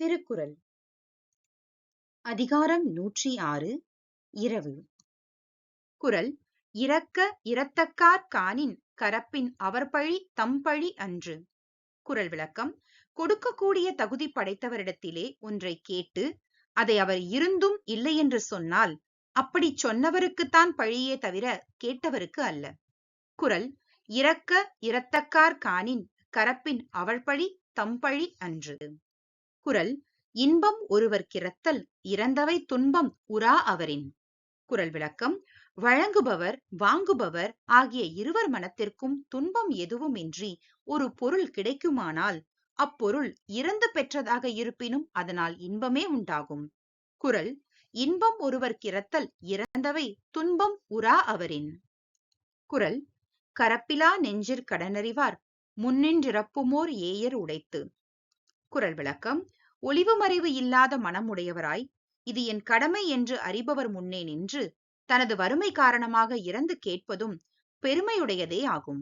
திருக்குறள். அதிகாரம் நூற்றி ஆறு இரவு. குரல் இரக்க இரத்தக்கார் காணின் கரப்பின் அவர்பழி தம்பழி அன்று. குரல் விளக்கம் கொடுக்கக்கூடிய தகுதி படைத்தவரிடத்திலே ஒன்றை கேட்டு அதை அவர் இருந்தும் இல்லை என்று சொன்னால் அப்படி சொன்னவருக்குத்தான் பழியே தவிர கேட்டவருக்கு அல்ல. குரல் இரக்க இரத்தக்கார் காணின் கரப்பின் அவள் பழி தம்பழி அன்று. குரல் இன்பம் ஒருவர்க்கிறத்தல் இறந்தவை துன்பம் உரா அவரின் குரல் விளக்கம் வழங்குபவர் வாங்குபவர் ஆகிய இருவர் மனத்திற்கும் துன்பம் எதுவுமின்றி ஒரு பொருள் கிடைக்குமானால் அப்பொருள் இறந்து பெற்றதாக இருப்பினும் அதனால் இன்பமே உண்டாகும் குரல் இன்பம் ஒருவர் கிரத்தல் இறந்தவை துன்பம் உரா அவரின் குரல் கரப்பிலா நெஞ்சிற் கடனறிவார் முன்னின்றிறப்புமோர் ஏயர் உடைத்து குரல் விளக்கம். ஒளிவு மறைவு இல்லாத மனம் உடையவராய் இது என் கடமை என்று அறிபவர் முன்னே நின்று தனது வறுமை காரணமாக இறந்து கேட்பதும் பெருமையுடையதே ஆகும்.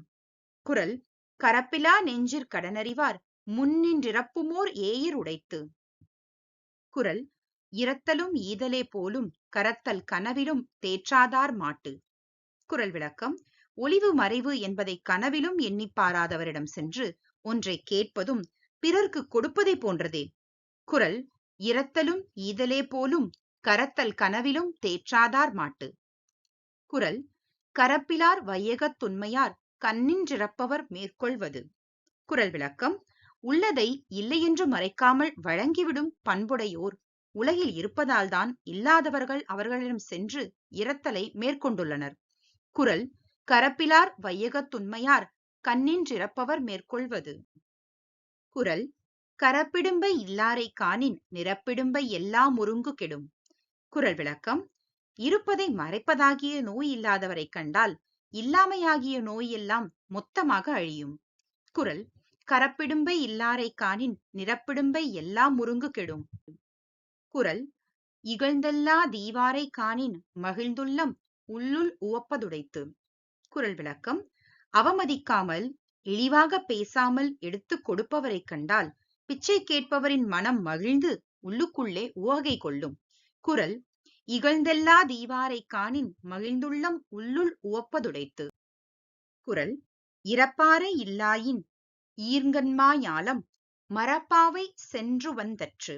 குரல். கரப்பிலா நெஞ்சிற் கடனறிவார் முன்னின்றிறப்புமோர் ஏயிர் உடைத்து. குரல். இரத்தலும் ஈதலே போலும் கரத்தல் கனவிலும் தேற்றாதார் மாட்டு. குரல் விளக்கம். ஒளிவு மறைவு என்பதை கனவிலும் எண்ணிப் பாராதவரிடம் சென்று ஒன்றை கேட்பதும் பிறர்க்கு கொடுப்பதை போன்றதே. குரல் இரத்தலும் ஈதலே போலும் கரத்தல் கனவிலும் தேற்றாதார் மாட்டு. குரல் கரப்பிலார் வையகத் துண்மையார் கண்ணின்றிறப்பவர் மேற்கொள்வது. குரல் விளக்கம் உள்ளதை இல்லையென்று மறைக்காமல் வழங்கிவிடும் பண்புடையோர் உலகில் இருப்பதால்தான் இல்லாதவர்கள் அவர்களிடம் சென்று இரத்தலை மேற்கொண்டுள்ளனர். குரல் கரப்பிலார் வையகத் துண்மையார் கண்ணின்றிறப்பவர் மேற்கொள்வது. திருக்குறள் கரப்பிடும்பை இல்லாரை காணின் நிரப்பிடும்பை எல்லாம் முருங்கு கெடும் குரல் விளக்கம் இருப்பதை மறைப்பதாகிய நோய் இல்லாதவரை கண்டால் இல்லாமையாகிய நோய் எல்லாம் மொத்தமாக அழியும் குரல் கரப்பிடும்பை இல்லாரை காணின் நிரப்பிடும்பை எல்லாம் முருங்கு கெடும் குரல் இகழ்ந்தெல்லா தீவாரை காணின் மகிழ்ந்துள்ளம் உள்ளுள் உவப்பதுடைத்து குரல் விளக்கம் அவமதிக்காமல் இழிவாக பேசாமல் எடுத்துக் கொடுப்பவரைக் கண்டால் பிச்சை கேட்பவரின் மனம் மகிழ்ந்து உள்ளுக்குள்ளே உவகை கொள்ளும். குரல் இகழ்ந்தெல்லா தீவாரை காணின் மகிழ்ந்துள்ளம் உள்ளுள் உவப்பதுடைத்து குரல் இறப்பாரை இல்லாயின் ஈர்ங்கன்மாயாலம் மரப்பாவை சென்று வந்தற்று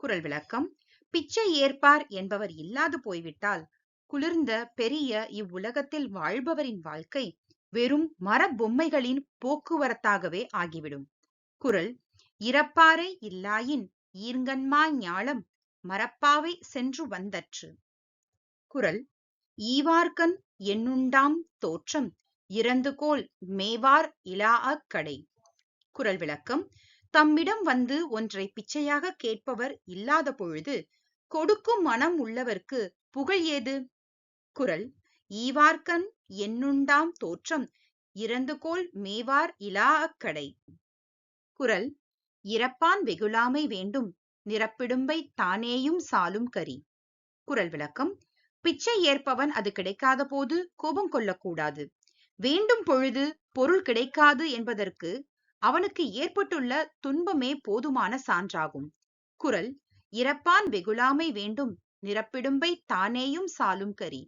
குரல் விளக்கம் பிச்சை ஏற்பார் என்பவர் இல்லாது போய்விட்டால் குளிர்ந்த பெரிய இவ்வுலகத்தில் வாழ்பவரின் வாழ்க்கை வெறும் மரபொம்மைகளின் போக்குவரத்தாகவே ஆகிவிடும். குரல் இறப்பாரை இல்லாயின் ஈர்ங்கன்மா ஞாலம் மரப்பாவை சென்று வந்தற்று குரல் ஈவார்கண் என்னுண்டாம் தோற்றம் இறந்துகோல் மேவார் இலாஅக் கடை குரல் விளக்கம் தம்மிடம் வந்து ஒன்றை பிச்சையாக கேட்பவர் இல்லாத பொழுது கொடுக்கும் மனம் உள்ளவர்க்கு புகழ் ஏது குரல் ஈவார்கண் என்னுண்டாம் தோற்றம்? இறந்துகோல் மேவார் இலாஅக் கடை குரல் இறப்பான் வெகுளாமை வேண்டும் நிரப்பிடும்பை தானேயும் சாலும் கரி குரல் விளக்கம் பிச்சை ஏற்பவன் அது கிடைக்காத போது கோபம் கொள்ளக்கூடாது. வேண்டும் பொழுது பொருள் கிடைக்காது என்பதற்கு அவனுக்கு ஏற்பட்டுள்ள துன்பமே போதுமான சான்றாகும். குரல் இறப்பான் வெகுளாமை வேண்டும் நிரப்பிடும்பை தானேயும் சாலும் கரி